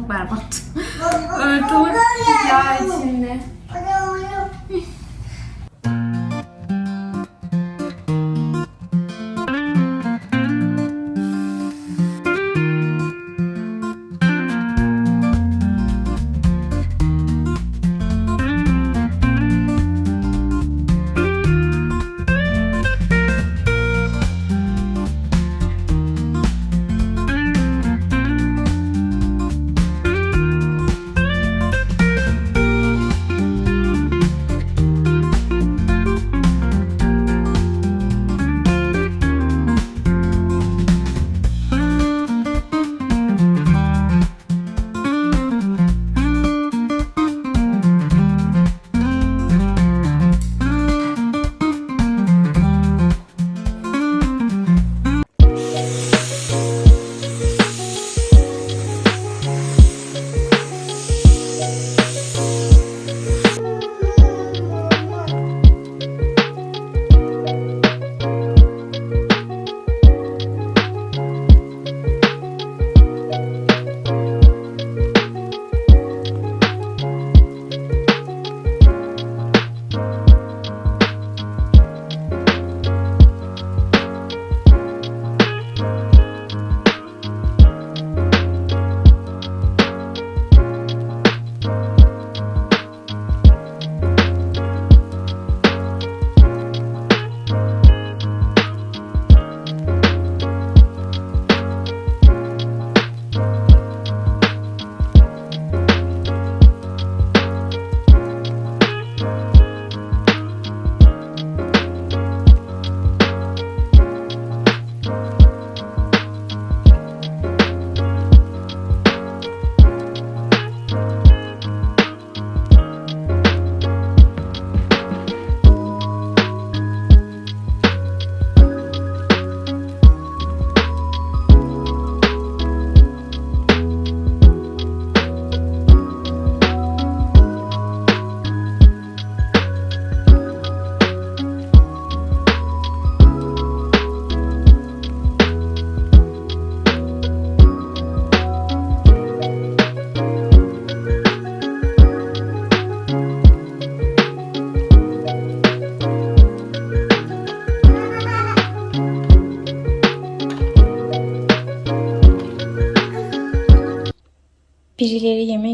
ortalık berbat. ortalık yağ içinde.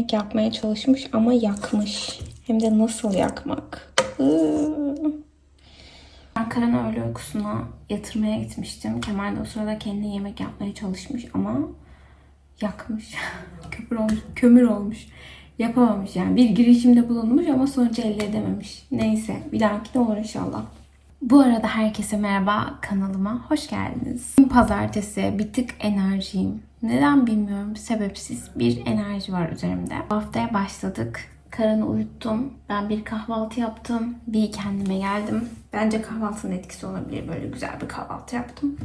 Yemek yapmaya çalışmış ama yakmış. Hem de nasıl yakmak? Karan'ı öğle uykusuna yatırmaya gitmiştim. Kemal de o sırada kendi yemek yapmaya çalışmış ama yakmış. kömür olmuş. Kömür olmuş. Yapamamış yani. Bir girişimde bulunmuş ama sonucu elde edememiş. Neyse bir dahaki de olur inşallah. Bu arada herkese merhaba kanalıma hoş geldiniz. Pazartesi bir tık enerjiyim. Neden bilmiyorum sebepsiz bir enerji var üzerimde. Bu haftaya başladık. Karan'ı uyuttum. Ben bir kahvaltı yaptım. Bir kendime geldim. Bence kahvaltının etkisi olabilir. Böyle güzel bir kahvaltı yaptım.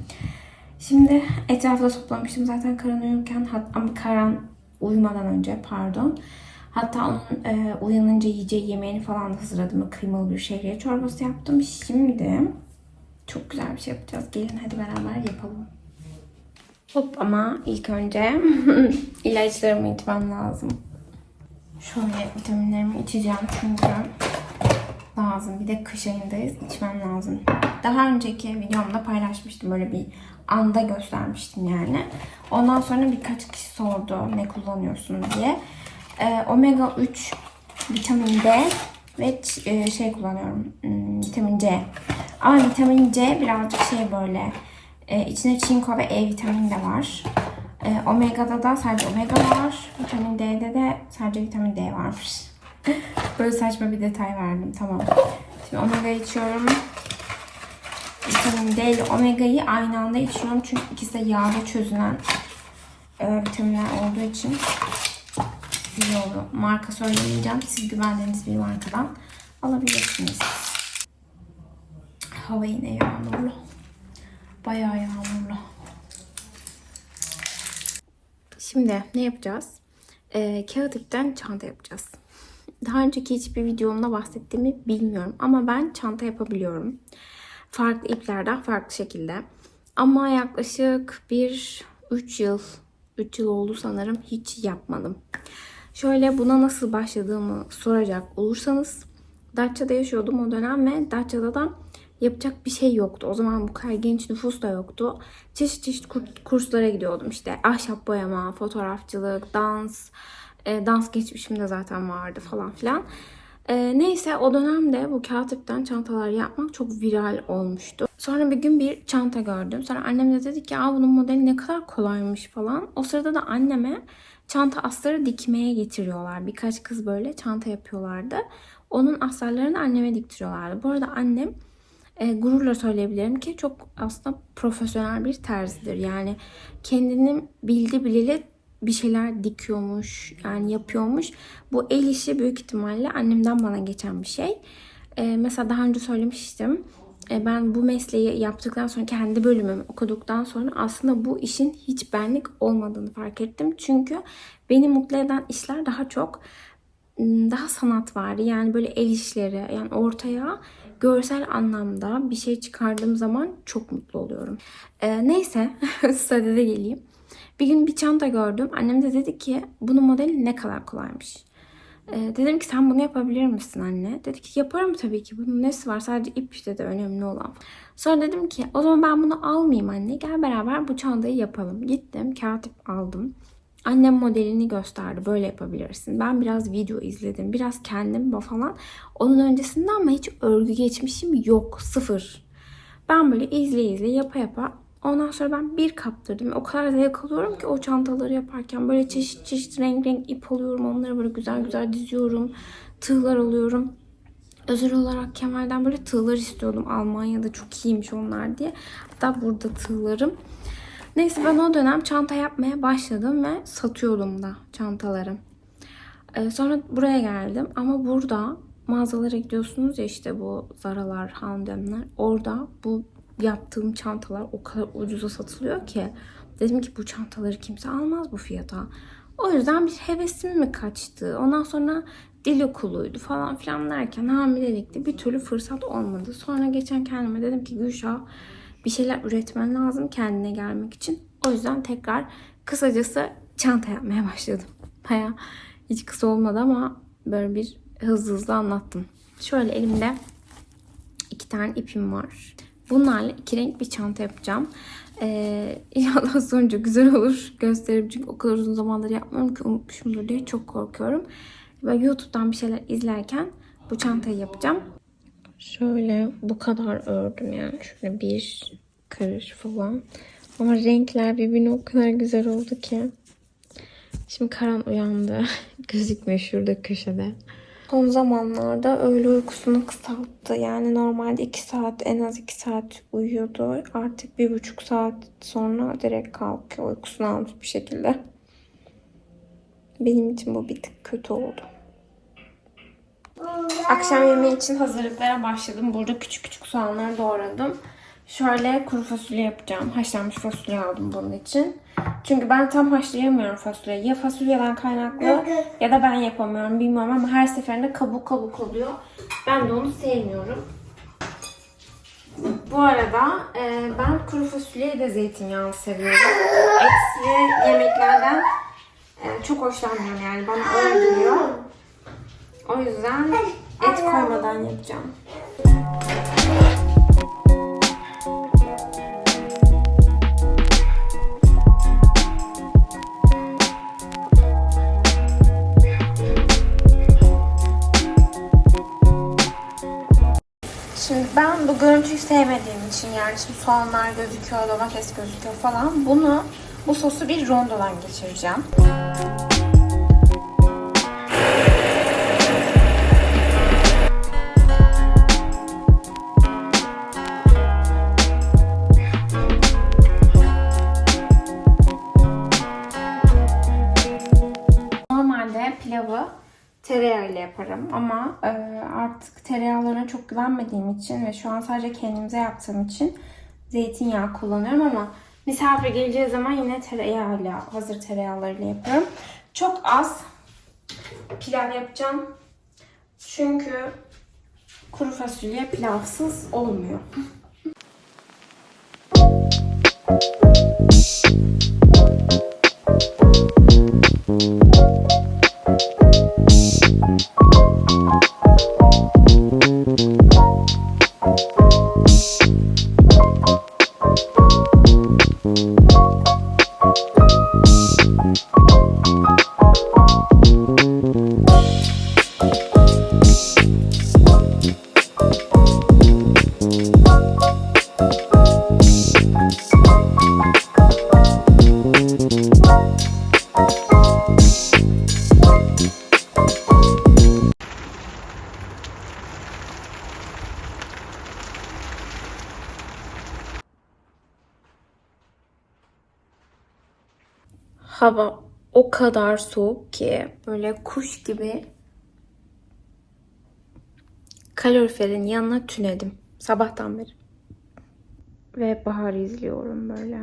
Şimdi etrafta toplamıştım zaten Karan uyurken. Ama Karan uyumadan önce pardon. Hatta onun e, uyanınca yiyeceği yemeğini falan da hazırladım. Kıymalı bir şehriye çorbası yaptım. Şimdi çok güzel bir şey yapacağız. Gelin hadi beraber yapalım. Hop ama ilk önce ilaçlarımı içmem lazım. Şöyle vitaminlerimi içeceğim çünkü lazım. Bir de kış ayındayız. içmem lazım. Daha önceki videomda paylaşmıştım. Böyle bir anda göstermiştim yani. Ondan sonra birkaç kişi sordu ne kullanıyorsun diye. Ee, omega 3, vitamin D ve e, şey kullanıyorum. hmm, vitamin C. Ama vitamin C birazcık şey böyle. E, içinde çinko ve E vitamini de var. E, omega'da da sadece omega var. Vitamin D'de de sadece vitamin D varmış. Böyle saçma bir detay verdim. Tamam. Şimdi omega içiyorum. Vitamin D ile omega'yı aynı anda içiyorum. Çünkü ikisi de yağda çözünen e, vitaminler olduğu için iyi oluyor. Marka söyleyeceğim. Siz güvendiğiniz bir markadan alabilirsiniz. Hava yine yağmurlu. Bayağı yağmurlu. Şimdi ne yapacağız? Ee, kağıt ipten çanta yapacağız. Daha önceki hiçbir videomda bahsettiğimi bilmiyorum. Ama ben çanta yapabiliyorum. Farklı iplerden farklı şekilde. Ama yaklaşık bir 3 yıl 3 yıl oldu sanırım hiç yapmadım. Şöyle buna nasıl başladığımı soracak olursanız Datça'da yaşıyordum o dönem ve Datça'da da yapacak bir şey yoktu. O zaman bu kadar genç nüfus da yoktu. Çeşit çeşit kur- kurslara gidiyordum işte. Ahşap boyama, fotoğrafçılık, dans, e, dans geçmişimde zaten vardı falan filan. E, neyse o dönemde bu kağıt ipten çantalar yapmak çok viral olmuştu. Sonra bir gün bir çanta gördüm. Sonra annem de dedi ki bunun modeli ne kadar kolaymış falan. O sırada da anneme çanta astarı dikmeye getiriyorlar. Birkaç kız böyle çanta yapıyorlardı. Onun astarlarını anneme diktiriyorlardı. Bu arada annem e, gururla söyleyebilirim ki çok aslında profesyonel bir terzidir. Yani kendini bildi bileli bir şeyler dikiyormuş, yani yapıyormuş. Bu el işi büyük ihtimalle annemden bana geçen bir şey. E, mesela daha önce söylemiştim. E, ben bu mesleği yaptıktan sonra kendi bölümümü okuduktan sonra aslında bu işin hiç benlik olmadığını fark ettim. Çünkü beni mutlu eden işler daha çok daha sanat var. Yani böyle el işleri yani ortaya görsel anlamda bir şey çıkardığım zaman çok mutlu oluyorum. Ee, neyse sadede geleyim. Bir gün bir çanta gördüm. Annem de dedi ki bunun modeli ne kadar kolaymış. Ee, dedim ki sen bunu yapabilir misin anne? Dedi ki yaparım tabii ki. Bunun nesi var? Sadece ip işte de önemli olan. Sonra dedim ki o zaman ben bunu almayayım anne. Gel beraber bu çantayı yapalım. Gittim kağıt ip aldım. Annem modelini gösterdi. Böyle yapabilirsin. Ben biraz video izledim. Biraz kendim falan. Onun öncesinde ama hiç örgü geçmişim yok. Sıfır. Ben böyle izle izle yapa yapa Ondan sonra ben bir kaptırdım. O kadar zevk alıyorum ki o çantaları yaparken. Böyle çeşit çeşit renk renk ip alıyorum. Onları böyle güzel güzel diziyorum. Tığlar alıyorum. Özel olarak Kemal'den böyle tığlar istiyordum. Almanya'da çok iyiymiş onlar diye. Hatta burada tığlarım. Neyse ben o dönem çanta yapmaya başladım ve satıyordum da çantaları. Ee, sonra buraya geldim ama burada mağazalara gidiyorsunuz ya işte bu Zara'lar, H&M'ler. Orada bu yaptığım çantalar o kadar ucuza satılıyor ki. Dedim ki bu çantaları kimse almaz bu fiyata. O yüzden bir hevesim mi kaçtı? Ondan sonra dil okuluydu falan filan derken hamilelikte bir türlü fırsat olmadı. Sonra geçen kendime dedim ki Gülşah bir şeyler üretmen lazım kendine gelmek için. O yüzden tekrar kısacası çanta yapmaya başladım. Baya hiç kısa olmadı ama böyle bir hızlı hızlı anlattım. Şöyle elimde iki tane ipim var. Bunlarla iki renk bir çanta yapacağım. Ee, inşallah sonucu güzel olur. Gösteririm çünkü o kadar uzun zamandır yapmıyorum ki unutmuşumdur diye çok korkuyorum. Böyle YouTube'dan bir şeyler izlerken bu çantayı yapacağım. Şöyle bu kadar ördüm yani. Şöyle bir karış falan. Ama renkler birbirine o kadar güzel oldu ki. Şimdi Karan uyandı. Gözükmüyor şurada köşede. Son zamanlarda öğle uykusunu kısalttı. Yani normalde 2 saat en az 2 saat uyuyordu. Artık 1,5 saat sonra direkt kalkıyor uykusunu almış bir şekilde. Benim için bu bir tık kötü oldu. Akşam yemeği için hazırlıklara başladım. Burada küçük küçük soğanları doğradım. Şöyle kuru fasulye yapacağım. Haşlanmış fasulye aldım bunun için. Çünkü ben tam haşlayamıyorum fasulyeyi. Ya fasulyeden kaynaklı ya da ben yapamıyorum bilmiyorum ama her seferinde kabuk kabuk oluyor. Ben de onu sevmiyorum. Bu arada e, ben kuru fasulyeyi de zeytinyağlı seviyorum. Etli yemeklerden e, çok hoşlanmıyorum yani bana öyle geliyor. O yüzden et koymadan yapacağım. Bu görüntüyü sevmediğim için yani şimdi soğanlar gözüküyor, domates gözüküyor falan. Bunu, bu sosu bir rondodan geçireceğim. Yaparım ama e, artık tereyağlarına çok güvenmediğim için ve şu an sadece kendimize yaptığım için zeytinyağı kullanıyorum ama misafir geleceği zaman yine tereyağıyla, hazır tereyağlarıyla yapıyorum. Çok az pilav yapacağım. Çünkü kuru fasulye pilavsız olmuyor. Música Hava o kadar soğuk ki böyle kuş gibi kaloriferin yanına tünedim sabahtan beri. Ve bahar izliyorum böyle.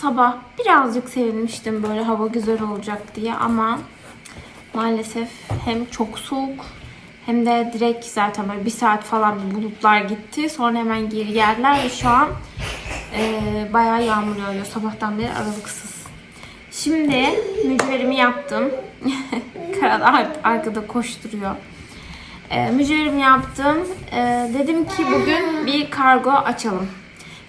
Sabah birazcık sevinmiştim böyle hava güzel olacak diye ama maalesef hem çok soğuk hem de direkt zaten böyle bir saat falan bulutlar gitti. Sonra hemen geri geldiler ve şu an e, bayağı yağmur yağıyor sabahtan beri aralıksız. Şimdi mücverimi yaptım. Karan ar- arkada koşturuyor. E, mücverimi yaptım. E, dedim ki bugün bir kargo açalım.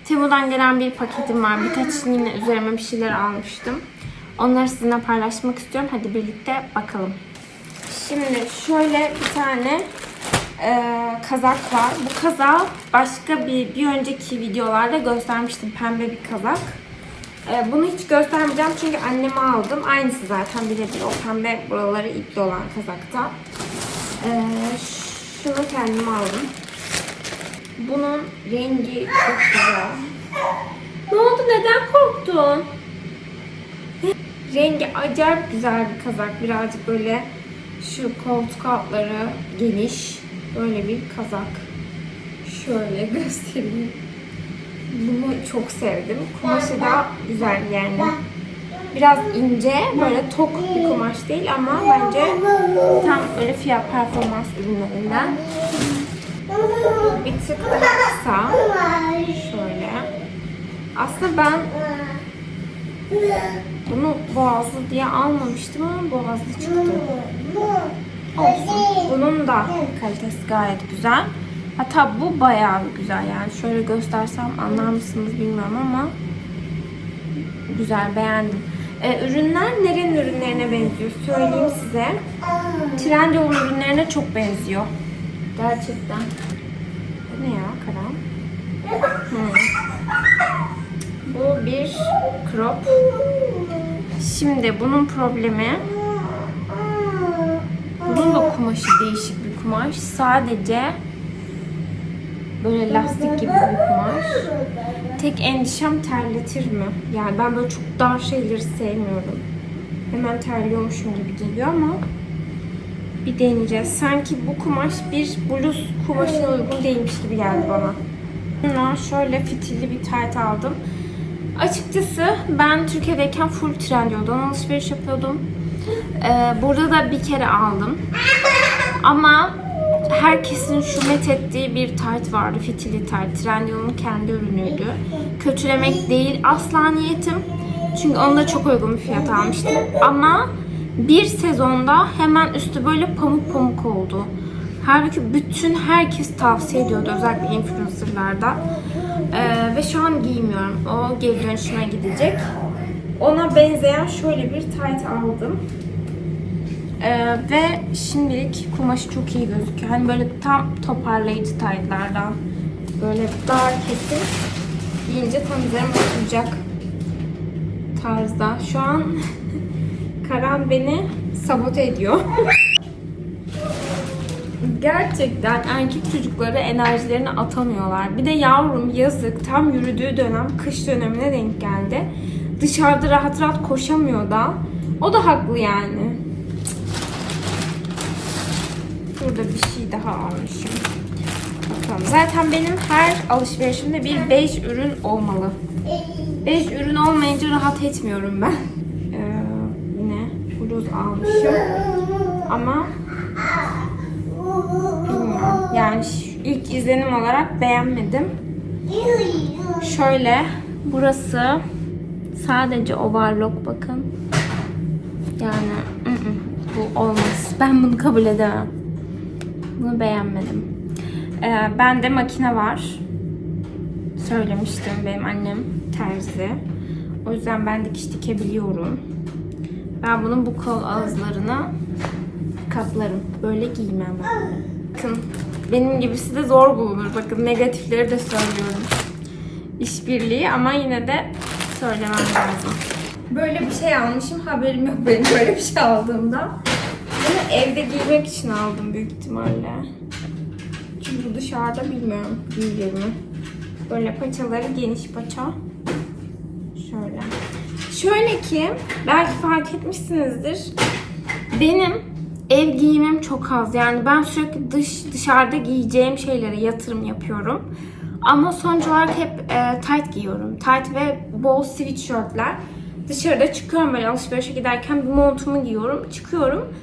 Temu'dan gelen bir paketim var. Birkaç yine üzerime bir şeyler almıştım. Onları sizinle paylaşmak istiyorum. Hadi birlikte bakalım. Şimdi şöyle bir tane e, kazak var. Bu kazak başka bir bir önceki videolarda göstermiştim. Pembe bir kazak. E, bunu hiç göstermeyeceğim çünkü anneme aldım. Aynısı zaten birebir o pembe buraları ipli olan kazakta. E, şunu kendim aldım. Bunun rengi çok güzel. Ne oldu? Neden korktun? Rengi acayip güzel bir kazak. Birazcık böyle şu koltuk altları geniş. Böyle bir kazak. Şöyle göstereyim. Bunu çok sevdim. Kumaşı da güzel yani. Biraz ince, böyle tok bir kumaş değil ama bence tam böyle fiyat performans ürünlerinden. Bir tık kısa. Şöyle. Aslında ben Bunu boğazlı diye almamıştım ama boğazlı çıktı. Olsun. Bunun da kalitesi gayet güzel. Hatta bu bayağı güzel yani. Şöyle göstersem anlar mısınız bilmiyorum ama güzel beğendim. Ee, ürünler nerenin ürünlerine benziyor? Söyleyeyim size. Trendyol ürünlerine çok benziyor. Gerçekten. Bu ne ya Karan? Hmm. Bu bir crop. Şimdi bunun problemi bunun da kumaşı değişik bir kumaş. Sadece böyle lastik gibi bir kumaş. Tek endişem terletir mi? Yani ben böyle çok dar şeyleri sevmiyorum. Hemen terliyormuşum gibi geliyor ama bir deneyeceğiz. Sanki bu kumaş bir bluz kumaşına uygun değilmiş gibi geldi bana. Bundan şöyle fitilli bir tayt aldım. Açıkçası ben Türkiye'deyken full Trendyol'dan alışveriş yapıyordum. Ee, burada da bir kere aldım. Ama herkesin şu met ettiği bir tayt vardı. Fitili tayt. Trendyol'un kendi ürünüydü. Kötülemek değil asla niyetim. Çünkü onu da çok uygun bir fiyat almıştım. Ama bir sezonda hemen üstü böyle pamuk pamuk oldu. Halbuki bütün herkes tavsiye ediyordu özellikle influencerlarda. Ee, ve şu an giymiyorum. O geri dönüşüme gidecek. Ona benzeyen şöyle bir tayt aldım. Ee, ve şimdilik kumaşı çok iyi gözüküyor. Hani böyle tam toparlayıcı taytlardan. Böyle dar kesim giyince tam üzerime oturacak tarzda. Şu an Karan beni sabote ediyor. Gerçekten erkek çocukları enerjilerini atamıyorlar. Bir de yavrum yazık tam yürüdüğü dönem kış dönemine denk geldi. Dışarıda rahat rahat koşamıyor da. O da haklı yani. Burada bir şey daha almışım. Bakalım. Zaten benim her alışverişimde bir bej ürün olmalı. Bej ürün olmayınca rahat etmiyorum ben. Bluz almışım. Ama bilmiyorum. Yani ilk izlenim olarak beğenmedim. Şöyle burası sadece overlock bakın. Yani ı-ı, bu olmaz. Ben bunu kabul edemem. Bunu beğenmedim. Ee, bende makine var. Söylemiştim benim annem terzi. O yüzden ben dikiş dikebiliyorum. Ben bunun bu kol ağızlarına kaplarım. Böyle giymem ben. Bakın benim gibisi de zor bulunur. Bakın negatifleri de söylüyorum. İşbirliği ama yine de söylemem lazım. Böyle bir şey almışım. Haberim yok benim böyle bir şey aldığımda. Bunu evde giymek için aldım büyük ihtimalle. Çünkü dışarıda bilmiyorum giyilir mi. Böyle paçaları geniş paça. Şöyle. Şöyle ki belki fark etmişsinizdir. Benim ev giyimim çok az. Yani ben sürekli dış dışarıda giyeceğim şeylere yatırım yapıyorum. Ama sonuç olarak hep e, tight giyiyorum. Tight ve bol sweatshirtler. Dışarıda çıkıyorum böyle alışverişe giderken bir montumu giyiyorum. Çıkıyorum.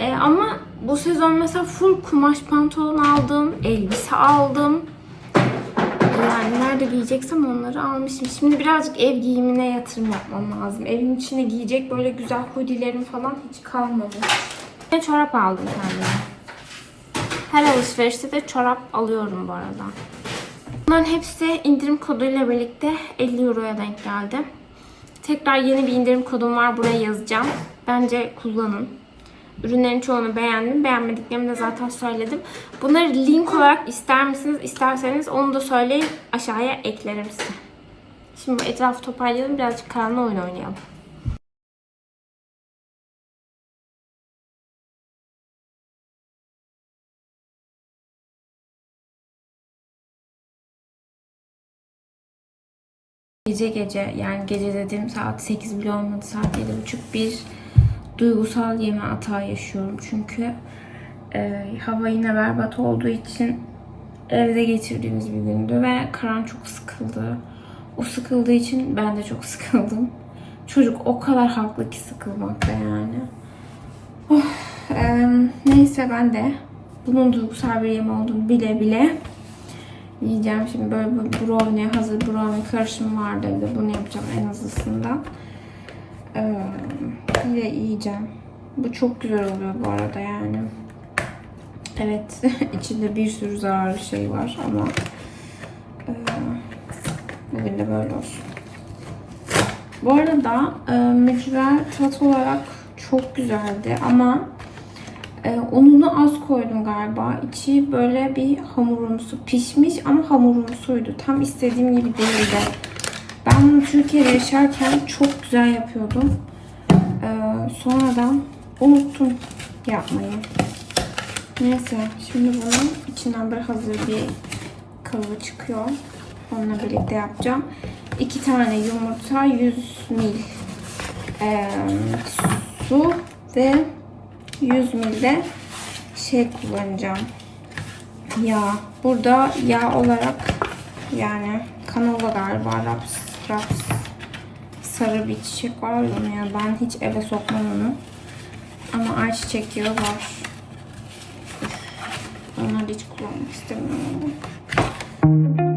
E, ama bu sezon mesela full kumaş pantolon aldım. Elbise aldım. Yani nerede giyeceksem onları almışım. Şimdi birazcık ev giyimine yatırım yapmam lazım. Evin içine giyecek böyle güzel hoodilerim falan hiç kalmadı. Ve çorap aldım kendime. Her alışverişte de çorap alıyorum bu arada. Bunların hepsi indirim koduyla birlikte 50 euroya denk geldi. Tekrar yeni bir indirim kodum var. Buraya yazacağım. Bence kullanın. Ürünlerin çoğunu beğendim. Beğenmediklerimi de zaten söyledim. Bunları link olarak ister misiniz? İsterseniz onu da söyleyin. Aşağıya eklerim size. Şimdi etrafı toparlayalım. Birazcık karanlık oyun oynayalım. Gece gece yani gece dediğim saat 8 bile olmadı saat 7.30 bir duygusal yeme hata yaşıyorum. Çünkü e, hava yine berbat olduğu için evde geçirdiğimiz bir gündü ve Karan çok sıkıldı. O sıkıldığı için ben de çok sıkıldım. Çocuk o kadar haklı ki sıkılmakta yani. Oh, e, neyse ben de bunun duygusal bir yeme olduğunu bile bile yiyeceğim. Şimdi böyle bir brownie, hazır brownie karışımı vardı evde. Bunu yapacağım en hızlısından. Ee, yine yiyeceğim. Bu çok güzel oluyor bu arada yani. Evet, içinde bir sürü zararlı şey var ama e, bugün de böyle olsun. Bu arada e, mücver tat olarak çok güzeldi ama e, ununu az koydum galiba. İçi böyle bir hamurumsu pişmiş ama hamurumsuydu. Tam istediğim gibi değildi. Ben bunu Türkiye'de yaşarken çok güzel yapıyordum. Sonradan unuttum yapmayı. Neyse şimdi bunun içinden böyle hazır bir kalıbı çıkıyor. Onunla birlikte yapacağım. İki tane yumurta, 100 mil eee, su ve 100 mil de şey kullanacağım. Yağ. Burada yağ olarak yani kanola galiba raps, raps sarı bir çiçek var ya ben hiç eve sokmam onu. Ama ayçiçek yağı var. Onları hiç kullanmak istemiyorum.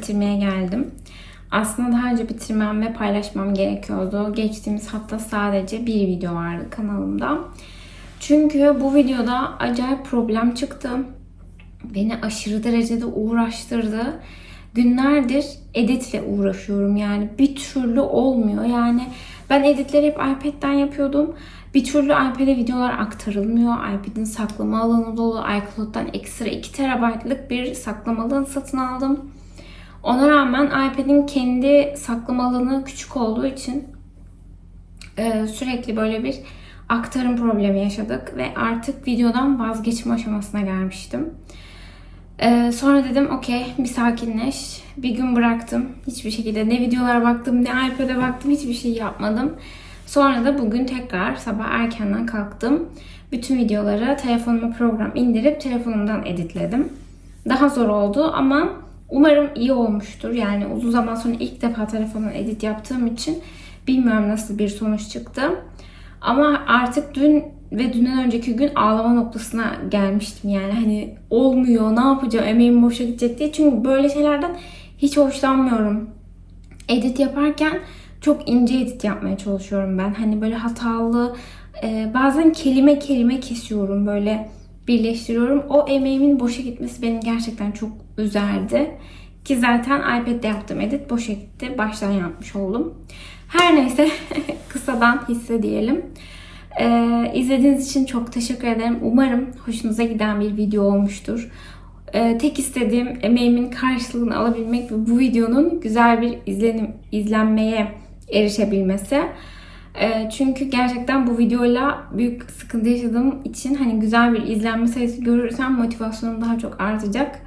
Bitirmeye geldim. Aslında daha önce bitirmem ve paylaşmam gerekiyordu. Geçtiğimiz hafta sadece bir video vardı kanalımda. Çünkü bu videoda acayip problem çıktı. Beni aşırı derecede uğraştırdı. Günlerdir editle uğraşıyorum yani bir türlü olmuyor. Yani ben editleri hep iPad'den yapıyordum. Bir türlü iPad'e videolar aktarılmıyor. iPad'in saklama alanı dolu. iCloud'dan ekstra 2 TB'lık bir saklama alanı satın aldım. Ona rağmen iPad'in kendi saklama alanı küçük olduğu için e, sürekli böyle bir aktarım problemi yaşadık ve artık videodan vazgeçme aşamasına gelmiştim. E, sonra dedim okey bir sakinleş. Bir gün bıraktım. Hiçbir şekilde ne videolara baktım ne iPad'e baktım hiçbir şey yapmadım. Sonra da bugün tekrar sabah erkenden kalktım. Bütün videoları telefonuma program indirip telefonumdan editledim. Daha zor oldu ama umarım iyi olmuştur. Yani uzun zaman sonra ilk defa telefondan edit yaptığım için bilmiyorum nasıl bir sonuç çıktı. Ama artık dün ve dünden önceki gün ağlama noktasına gelmiştim yani hani olmuyor ne yapacağım emeğim boşa gidecek diye. Çünkü böyle şeylerden hiç hoşlanmıyorum. Edit yaparken çok ince edit yapmaya çalışıyorum ben. Hani böyle hatalı e, bazen kelime kelime kesiyorum böyle birleştiriyorum. O emeğimin boşa gitmesi beni gerçekten çok üzerdi. Ki zaten iPad'de yaptığım edit boşa gitti. Baştan yapmış oldum. Her neyse kısadan hisse diyelim. Ee, izlediğiniz için çok teşekkür ederim. Umarım hoşunuza giden bir video olmuştur. Ee, tek istediğim emeğimin karşılığını alabilmek ve bu videonun güzel bir izlenim, izlenmeye erişebilmesi. Ee, çünkü gerçekten bu videoyla büyük sıkıntı yaşadığım için hani güzel bir izlenme sayısı görürsem motivasyonum daha çok artacak.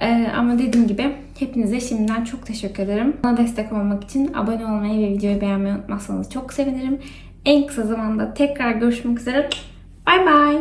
Ee, ama dediğim gibi hepinize şimdiden çok teşekkür ederim. Bana destek olmak için abone olmayı ve videoyu beğenmeyi unutmazsanız çok sevinirim. En kısa zamanda tekrar görüşmek üzere. Bay bay.